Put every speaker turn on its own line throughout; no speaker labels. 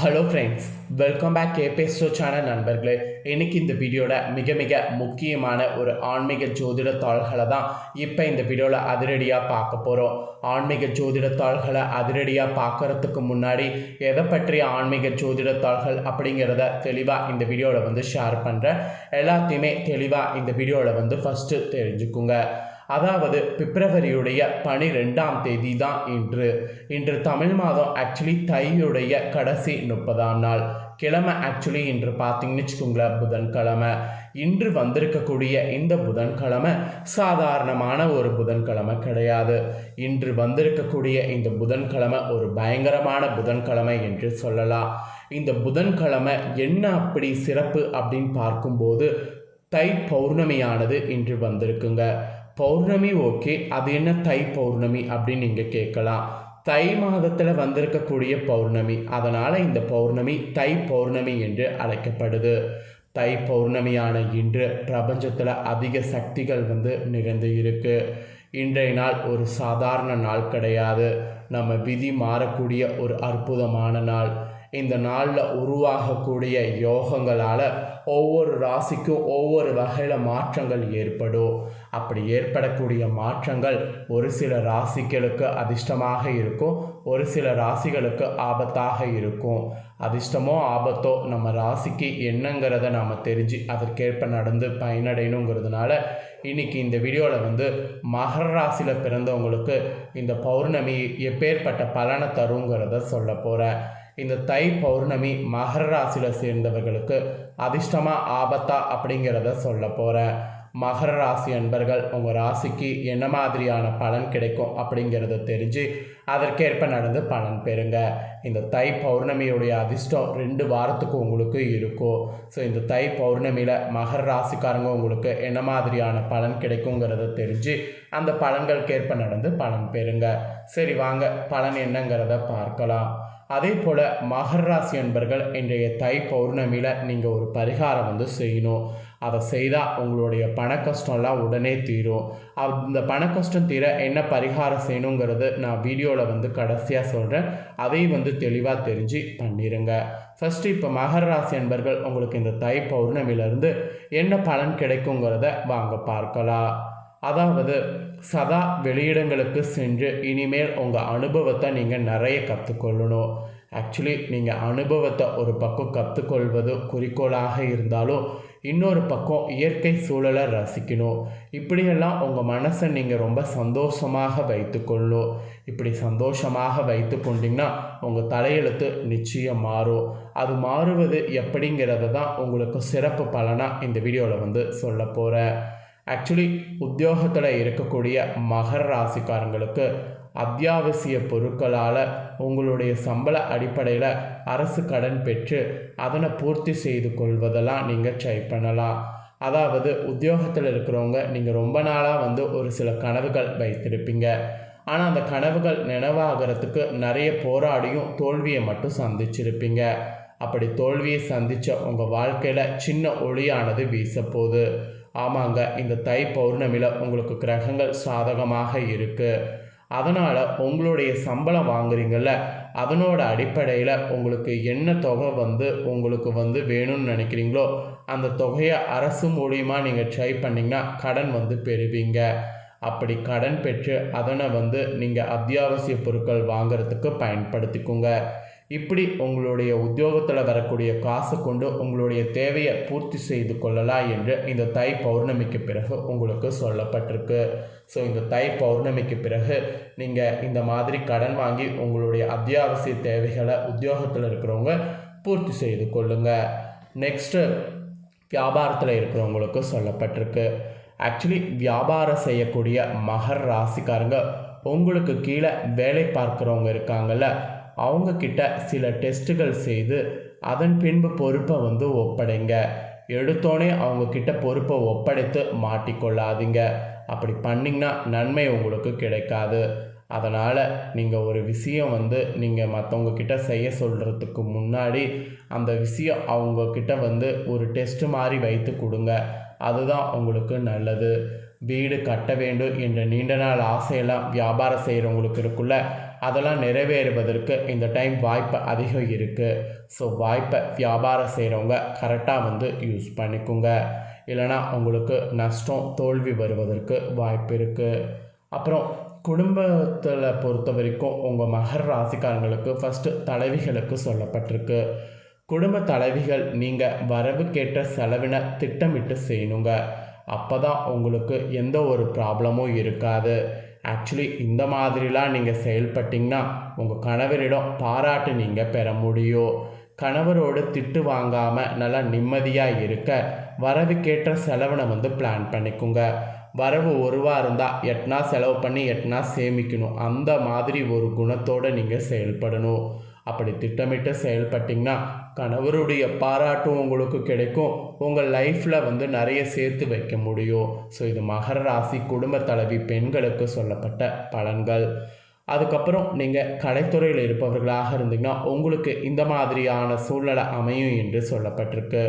Hello friends welcome back கேபேஸ்டோ channel நண்பர்களே. இன்றைக்கி இந்த வீடியோவில் மிக மிக முக்கியமான ஒரு ஆன்மீக ஜோதிட தாள்களை தான் இப்போ இந்த வீடியோவில் அதிரடியாக பார்க்க போகிறோம் ஆன்மீக ஜோதிட தாள்களை அதிரடியாக பார்க்கறதுக்கு முன்னாடி எதை பற்றிய ஆன்மீக ஜோதிட தாள்கள் அப்படிங்கிறத தெளிவாக இந்த வீடியோவில் வந்து ஷேர் பண்ணுறேன் எல்லாத்தையுமே தெளிவாக இந்த வீடியோவில் வந்து ஃபஸ்ட்டு தெரிஞ்சுக்குங்க. அதாவது பிப்ரவரியுடைய பனிரெண்டாம் தேதி தான் இன்று. இன்று தமிழ் மாதம் ஆக்சுவலி தையுடைய கடைசி முப்பதாம் நாள். கிழமை ஆக்சுவலி இன்று பார்த்தீங்கன்னு வச்சுக்கோங்களேன் புதன்கிழமை. இன்று வந்திருக்கக்கூடிய இந்த புதன்கிழமை சாதாரணமான ஒரு புதன்கிழமை கிடையாது. இன்று வந்திருக்கக்கூடிய இந்த புதன்கிழமை ஒரு பயங்கரமான புதன்கிழமை என்று சொல்லலாம். இந்த புதன்கிழமை என்ன அப்படி சிறப்பு அப்படின்னு பார்க்கும்போது தை பௌர்ணமியானது இன்று வந்திருக்குங்க. பௌர்ணமி ஓகே. அது என்ன தை பௌர்ணமி அப்படின்னு நீங்கள் கேட்கலாம். தை மாதத்தில் வந்திருக்கக்கூடிய பௌர்ணமி. அதனால் இந்த பௌர்ணமி தை பௌர்ணமி என்று அழைக்கப்படுது. தை பௌர்ணமியான இன்று பிரபஞ்சத்தில் அதிக சக்திகள் வந்து நிறைந்து இருக்கு. இன்றைய நாள் ஒரு சாதாரண நாள் கிடையாது. நம்ம விதி மாறக்கூடிய ஒரு அற்புதமான நாள். இந்த நாளில் உருவாகக்கூடிய யோகங்களால் ஒவ்வொரு ராசிக்கும் ஒவ்வொரு வகையில் மாற்றங்கள் ஏற்படும். அப்படி ஏற்படக்கூடிய மாற்றங்கள் ஒரு சில ராசிகளுக்கு அதிர்ஷ்டமாக இருக்கும் ஒரு சில ராசிகளுக்கு ஆபத்தாக இருக்கும். அதிர்ஷ்டமோ ஆபத்தோ நம்ம ராசிக்கு என்னங்கிறத நாம் தெரிஞ்சு அதற்கேற்ப நடந்து பயனடையணுங்கிறதுனால இன்னைக்கு இந்த வீடியோவில் வந்து மகர ராசியில் பிறந்தவங்களுக்கு இந்த பௌர்ணமி எப்பேற்பட்ட பலனை தருங்கிறத சொல்ல போகிறேன் இந்த தை பௌர்ணமி மகர ராசியில் சேர்ந்தவர்களுக்கு அதிர்ஷ்டமாக ஆபத்தா அப்படிங்கிறத சொல்ல போகிறேன் மகர ராசி அன்பர்கள் உங்கள் ராசிக்கு என்ன மாதிரியான பலன் கிடைக்கும் அப்படிங்கிறத தெரிஞ்சு அதற்கேற்ப நடந்து பலன் பெறுங்க. இந்த தை பௌர்ணமியுடைய அதிர்ஷ்டம் ரெண்டு வாரத்துக்கு உங்களுக்கு இருக்கும். ஸோ இந்த தை பௌர்ணமியில் மகர ராசிக்காரங்க உங்களுக்கு என்ன மாதிரியான பலன் கிடைக்குங்கிறத தெரிஞ்சு அந்த பலன்களுக்கேற்ப நடந்து பலன் பெறுங்க. சரி வாங்க பலன் என்னங்கிறத பார்க்கலாம். அதே போல் மகர ராசி அன்பர்கள் இன்றைய தை பௌர்ணமியில் நீங்கள் ஒரு பரிகாரம் வந்து செய்யணும். அதை செய்தால் உங்களுடைய பண கஷ்டம்லாம் உடனே தீரும். அந்த பண கஷ்டம் தீர என்ன பரிகாரம் செய்யணுங்கிறது நான் வீடியோவில் வந்து கடைசியாக சொல்கிறேன் அதையும் வந்து தெளிவாக தெரிஞ்சு பண்ணிடுங்க ஃபஸ்ட்டு இப்போ மகர ராசி அன்பர்கள் உங்களுக்கு இந்த தை பௌர்ணமியிலேருந்து என்ன பலன் கிடைக்குங்கிறத வாங்க பார்க்கலாம். அதாவது சதா வெளியிடங்களுக்கு சென்று இனிமேல் உங்கள் அனுபவத்தை நீங்கள் நிறைய கற்றுக்கொள்ளணும் ஆக்சுவலி நீங்கள் அனுபவத்தை ஒரு பக்கம் கற்றுக்கொள்வது குறிக்கோளாக இருந்தாலும் இன்னொரு பக்கம் இயற்கை சூழலை ரசிக்கணும். இப்படியெல்லாம் உங்கள் மனசை நீங்கள் ரொம்ப சந்தோஷமாக வைத்துக்கொள்ளும் இப்படி சந்தோஷமாக வைத்து கொண்டிங்கன்னா உங்கள் தலையெழுத்து நிச்சயம் மாறும். அது மாறுவது எப்படிங்கிறத தான் உங்களுக்கு சிறப்பு பலனாக இந்த வீடியோவில் வந்து சொல்ல போகிறேன் ஆக்சுவலி உத்தியோகத்தில் இருக்கக்கூடிய மகர ராசிக்காரங்களுக்கு அத்தியாவசிய பொருட்களால் உங்களுடைய சம்பள அடிப்படையில் அரசு கடன் பெற்று அதனை பூர்த்தி செய்து கொள்வதெல்லாம் நீங்கள் ட்ரை பண்ணலாம். அதாவது உத்தியோகத்தில் இருக்கிறவங்க நீங்கள் ரொம்ப நாளாக வந்து ஒரு சில கனவுகள் வைத்திருப்பீங்க. ஆனால் அந்த கனவுகள் நினைவாகிறதுக்கு நிறைய போராடியும் தோல்வியை மட்டும் சந்திச்சிருப்பீங்க. அப்படி தோல்வியை சந்தித்த உங்கள் வாழ்க்கையில் சின்ன ஒளியானது வீசப்போகுது. ஆமாங்க இந்த தை பௌர்ணமியில் உங்களுக்கு கிரகங்கள் சாதகமாக இருக்குது அதனால் உங்களுடைய சம்பளம் வாங்குறீங்கள்ல அதனோட அடிப்படையில் உங்களுக்கு என்ன தொகை வந்து உங்களுக்கு வந்து வேணும்னு நினைக்கிறீங்களோ அந்த தொகையை அரசு மூலியமாக நீங்கள் ட்ரை பண்ணிங்கன்னா கடன் வந்து பெறுவீங்க. அப்படி கடன் பெற்று அதனை வந்து நீங்கள் அத்தியாவசிய பொருட்கள் வாங்குறதுக்கு பயன்படுத்திக்கோங்க. இப்படி உங்களுடைய உத்தியோகத்தில் வரக்கூடிய காசு கொண்டு உங்களுடைய தேவையை பூர்த்தி செய்து கொள்ளலாம் என்று இந்த தை பௌர்ணமிக்கு பிறகு உங்களுக்கு சொல்லப்பட்டிருக்கு. ஸோ இந்த தை பௌர்ணமிக்கு பிறகு நீங்கள் இந்த மாதிரி கடன் வாங்கி உங்களுடைய அத்தியாவசிய தேவைகளை உத்தியோகத்தில் இருக்கிறவங்க பூர்த்தி செய்து கொள்ளுங்கள் நெக்ஸ்ட்டு வியாபாரத்தில் இருக்கிறவங்களுக்கு சொல்லப்பட்டிருக்கு. ஆக்சுவலி வியாபாரம் செய்யக்கூடிய மகர் ராசிக்காரங்க உங்களுக்கு கீழே வேலை பார்க்குறவங்க இருக்காங்கல்ல அவங்கக்கிட்ட சில டெஸ்ட்டுகள் செய்து அதன் பின்பு பொறுப்பை வந்து ஒப்படைங்க. எடுத்தோடனே அவங்கக்கிட்ட பொறுப்பை ஒப்படைத்து மாட்டிக்கொள்ளாதீங்க. அப்படி பண்ணிங்கன்னா நன்மை உங்களுக்கு கிடைக்காது. அதனால் நீங்கள் ஒரு விஷயம் வந்து நீங்கள் மற்றவங்கக்கிட்ட செய்ய சொல்கிறதுக்கு முன்னாடி அந்த விஷயம் அவங்கக்கிட்ட வந்து ஒரு டெஸ்ட்டு மாதிரி வைத்து கொடுங்க. அதுதான் உங்களுக்கு நல்லது. வீடு கட்ட வேண்டும் என்ற நீண்ட நாள் ஆசையெல்லாம் வியாபாரம் செய்கிறவங்களுக்கு இருக்குல்ல அதெல்லாம் நிறைவேறுவதற்கு இந்த டைம் வாய்ப்பு அதிகம் இருக்குது ஸோ வாய்ப்பை வியாபாரம் செய்கிறவங்க கரெக்டாக வந்து யூஸ் பண்ணிக்கோங்க. இல்லைனா உங்களுக்கு நஷ்டம் தோல்வி வருவதற்கு வாய்ப்பு இருக்குது அப்புறம் குடும்பத்தில் பொறுத்த வரைக்கும் உங்கள் மகர ராசிக்காரங்களுக்கு ஃபஸ்ட்டு தலைவிகளுக்கு சொல்லப்பட்டிருக்கு. குடும்ப தலைவிகள் நீங்கள் வரவுக்கேற்ற செலவினை திட்டமிட்டு செய்யணுங்க. அப்போ தான் உங்களுக்கு எந்த ஒரு ப்ராப்ளமும் இருக்காது. ஆக்சுவலி இந்த மாதிரிலாம் நீங்கள் செயல்பட்டிங்கன்னா உங்கள் கணவரிடம் பாராட்டு நீங்கள் பெற முடியும். கணவரோடு திட்டு வாங்காமல் நல்லா நிம்மதியாக இருக்க வரவுக்கேற்ற செலவினை வந்து பிளான் பண்ணிக்கோங்க. வரவு ஒரு இருந்தால் எட்னா செலவு பண்ணி எட்னா சேமிக்கணும். அந்த மாதிரி ஒரு குணத்தோடு நீங்கள் செயல்படணும். அப்படி திட்டமிட்டு செயல்பட்டிங்கன்னா கணவருடைய பாராட்டும் உங்களுக்கு கிடைக்கும். உங்கள் லைஃப்பில் வந்து நிறைய சேர்த்து வைக்க முடியும். ஸோ இது மகர ராசி குடும்ப தலைவி பெண்களுக்கு சொல்லப்பட்ட பலன்கள். அதுக்கப்புறம் நீங்கள் கலைத்துறையில் இருப்பவர்களாக இருந்தீங்கன்னா உங்களுக்கு இந்த மாதிரியான சூழ்நிலை அமையும் என்று சொல்லப்பட்டிருக்கு.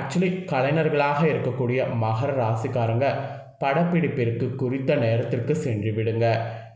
ஆக்சுவலி கலைஞர்களாக இருக்கக்கூடிய மகர ராசிக்காரங்க படப்பிடிப்பிற்கு குறித்த நேரத்திற்கு சென்று விடுங்க.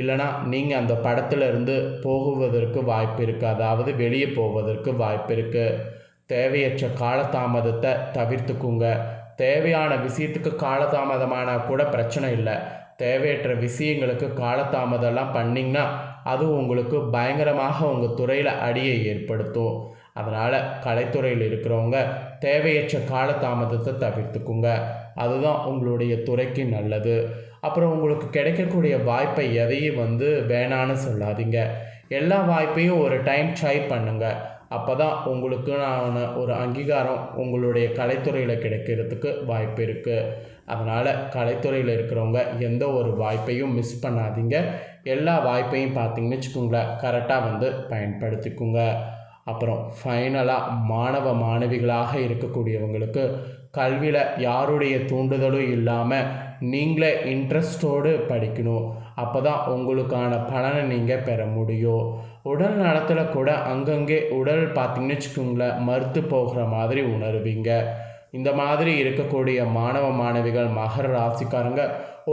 இல்லைனா நீங்கள் அந்த படத்தில் இருந்து போகுவதற்கு வாய்ப்பு இருக்குது அதாவது வெளியே போவதற்கு வாய்ப்பு இருக்குது தேவையற்ற காலதாமதத்தை தவிர்த்துக்குங்க. தேவையான விஷயத்துக்கு காலதாமதமானால் கூட பிரச்சனை இல்லை. தேவையற்ற விஷயங்களுக்கு காலதாமதம்லாம் பண்ணிங்கன்னா அது உங்களுக்கு பயங்கரமாக உங்கள் துறையில் அடியை ஏற்படுத்தும். அதனால் கலைத்துறையில் இருக்கிறவங்க தேவையற்ற காலதாமதத்தை தவிர்த்துக்குங்க. அதுதான் உங்களுடைய துறைக்கு நல்லது. அப்புறம் உங்களுக்கு கிடைக்கக்கூடிய வாய்ப்பை எதையும் வந்து வேணான்னு சொல்லாதீங்க. எல்லா வாய்ப்பையும் ஒரு டைம் ட்ரை பண்ணுங்கள் அப்போ தான் உங்களுக்கு நான் ஒரு அங்கீகாரம் உங்களுடைய கலைத்துறையில் கிடைக்கிறதுக்கு வாய்ப்பு இருக்குது அதனால் கலைத்துறையில் இருக்கிறவங்க எந்த ஒரு வாய்ப்பையும் மிஸ் பண்ணாதீங்க. எல்லா வாய்ப்பையும் பார்த்தீங்கன்னு வச்சுக்கோங்களேன் கரெக்டாக வந்து பயன்படுத்திக்கோங்க. அப்புறம் ஃபைனலாக மாணவ மாணவிகளாக இருக்கக்கூடியவங்களுக்கு கல்வியில் யாருடைய தூண்டுதலும் இல்லாமல் நீங்களே இன்ட்ரெஸ்டோடு படிக்கணும். அப்போ தான் உங்களுக்கான பலனை நீங்கள் பெற முடியும். உடல் நலத்தில் கூட அங்கங்கே உடல் பார்த்திங்கன்னு வச்சுக்கோங்களேன் மறுத்து போகிற மாதிரி உணர்வீங்க. இந்த மாதிரி இருக்கக்கூடிய மாணவ மாணவிகள் மகர ராசிக்காரங்க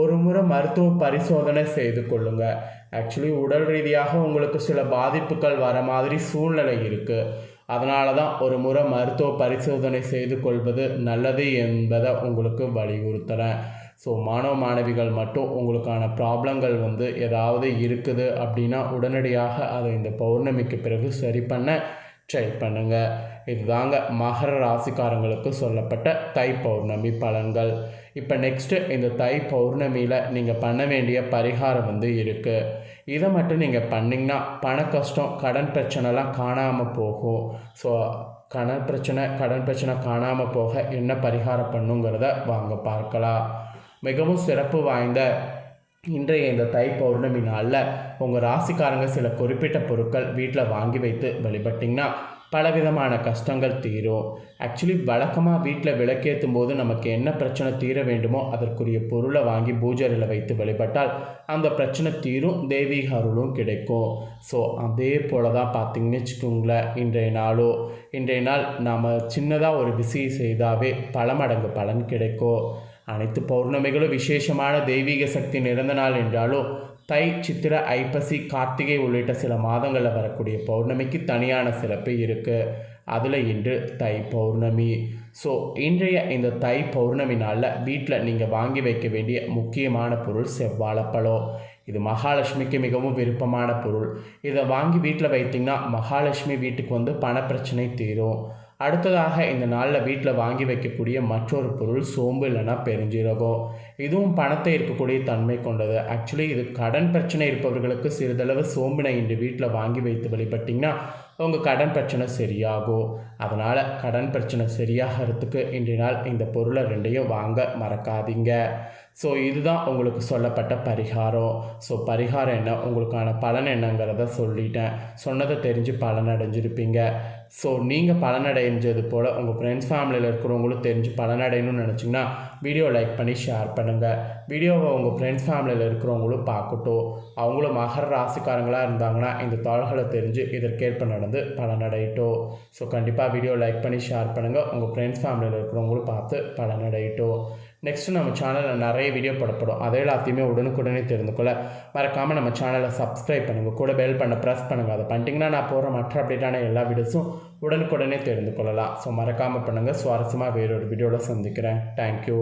ஒரு முறை மருத்துவ பரிசோதனை செய்து கொள்ளுங்க. ஆக்சுவலி உடல் ரீதியாக உங்களுக்கு சில பாதிப்புகள் வர மாதிரி சூழ்நிலை இருக்குது அதனால தான் ஒரு முறை மருத்துவ பரிசோதனை செய்து கொள்வது நல்லது என்பதை உங்களுக்கு வலியுறுத்துகிறேன் ஸோ மாணவ மாணவிகள் மட்டும் உங்களுக்கான ப்ராப்ளங்கள் வந்து ஏதாவது இருக்குது அப்படின்னா உடனடியாக அதை இந்த பௌர்ணமிக்கு பிறகு சரி பண்ண ட்ரை பண்ணுங்கள் இதுதாங்க மகர ராசிக்காரங்களுக்கு சொல்லப்பட்ட தை பௌர்ணமி பலன்கள். இப்போ நெக்ஸ்ட்டு இந்த தை பௌர்ணமியில் நீங்கள் பண்ண வேண்டிய பரிகாரம் வந்து இருக்குது இதை மட்டும் நீங்கள் பண்ணிங்கன்னா பண கஷ்டம் கடன் பிரச்சனைலாம் காணாமல் போகும். ஸோ கடன் பிரச்சனை கடன் பிரச்சனை காணாமல் போக என்ன பரிகாரம் பண்ணுங்கிறத வாங்க பார்க்கலாம். மிகவும் சிறப்பு வாய்ந்த இன்றைய இந்த தை பௌர்ணமி நாளில் உங்கள் ராசிக்காரங்க சில குறிப்பிட்ட பொருட்கள் வீட்டில் வாங்கி வைத்து வழிபட்டிங்கன்னா பலவிதமான கஷ்டங்கள் தீரும். ஆக்சுவலி வழக்கமாக வீட்டில் விளக்கேற்றும் போது நமக்கு என்ன பிரச்சனை தீர வேண்டுமோ அதற்குரிய பொருளை வாங்கி பூஜரில் வைத்து வழிபட்டால் அந்த பிரச்சனை தீரும் தெய்வீக அருளும் கிடைக்கும். ஸோ அதே போல தான் பார்த்தீங்கன்னு வச்சுக்கோங்களேன் இன்றைய நாளோ இன்றைய நாள் நாம் சின்னதாக ஒரு விசி செய்தாவே பல மடங்கு பலன் கிடைக்கும். அனைத்து பௌர்ணமிகளும் விசேஷமான தெய்வீக சக்தி நிறந்த நாள் என்றாலும் தை சித்திர ஐப்பசி கார்த்திகை உள்ளிட்ட சில மாதங்களில் வரக்கூடிய பௌர்ணமிக்கு தனியான சிறப்பு இருக்குது அதில் இன்று தை பௌர்ணமி. ஸோ இன்றைய இந்த தை பௌர்ணமி நாளில் வீட்டில் நீங்கள் வாங்கி வைக்க வேண்டிய முக்கியமான பொருள் செவ்வாழைப்பழம். இது மகாலட்சுமிக்கு மிகவும் விருப்பமான பொருள். இதை வாங்கி வீட்டில் வைத்திங்கன்னா மகாலட்சுமி வீட்டுக்கு வந்து பணப்பிரச்சனை தீரும். அடுத்ததாக இந்த நாளில் வீட்டில் வாங்கி வைக்கக்கூடிய மற்றொரு பொருள் சோம்பு இல்லைன்னா பெருஞ்சீரகம். இதுவும் பணத்தை இருக்கக்கூடிய தன்மை கொண்டது. ஆக்சுவலி இது கடன் பிரச்சனை இருப்பவர்களுக்கு சிறிதளவு சோம்பினை இன்று வீட்டில் வாங்கி வைத்து வழிபட்டிங்கன்னா உங்கள் கடன் பிரச்சனை சரியாகும். அதனால் கடன் பிரச்சனை சரியாகிறதுக்கு இன்றைய நாள் இந்த பொருளை ரெண்டையும் வாங்க மறக்காதீங்க. ஸோ இதுதான் உங்களுக்கு சொல்லப்பட்ட பரிகாரம். ஸோ பரிகாரம் என்ன? உங்களுக்கான பலன் என்னங்கிறத சொல்லிட்டேன். சொன்னதை தெரிஞ்சு பலன் அடைஞ்சிருப்பீங்க ஸோ நீங்கள் பலனடைஞ்சது போல் உங்கள் ஃப்ரெண்ட்ஸ் ஃபேமிலியில் இருக்கிறவங்களும் தெரிஞ்சு பலனடையணும்னு நினச்சிங்கன்னா வீடியோ லைக் பண்ணி ஷேர் பண்ணுங்கள் வீடியோவை உங்கள் ஃப்ரெண்ட்ஸ் ஃபேமிலியில் இருக்கிறவங்களும் பார்க்கட்டும். அவங்களும் மகர ராசிக்காரங்களாக இருந்தாங்கன்னா இந்த தாள்களை தெரிஞ்சு இதற்கேற்ப நடந்து பலனடையட்டும். ஸோ கண்டிப்பாக வீடியோ லைக் பண்ணி ஷேர் பண்ணுங்கள் உங்கள் ஃப்ரெண்ட்ஸ் ஃபேமிலியில் இருக்கிறவங்களும் பார்த்து பலனடையட்டும். நெக்ஸ்ட்டு நம்ம சேனலில் நிறைய வீடியோ போடப்படும். அதை எல்லாத்தையுமே உடனுக்குடனே தெரிந்து கொள்ள மறக்காமல் நம்ம சேனலை சப்ஸ்கிரைப் பண்ணுங்கள் கூட பெல் பண்ண ப்ரெஸ் பண்ணுங்கள் அதை பண்ணிட்டீங்கன்னா நான் போகிற மற்ற அப்டேட்டான எல்லா வீடியோஸும் உடனுக்குடனே தெரிந்து கொள்ளலாம் ஸோ மறக்காமல் பண்ணுங்கள் சுவாரஸ்யமாக வேறொரு வீடியோவில் சந்திக்கிறேன். தேங்க்யூ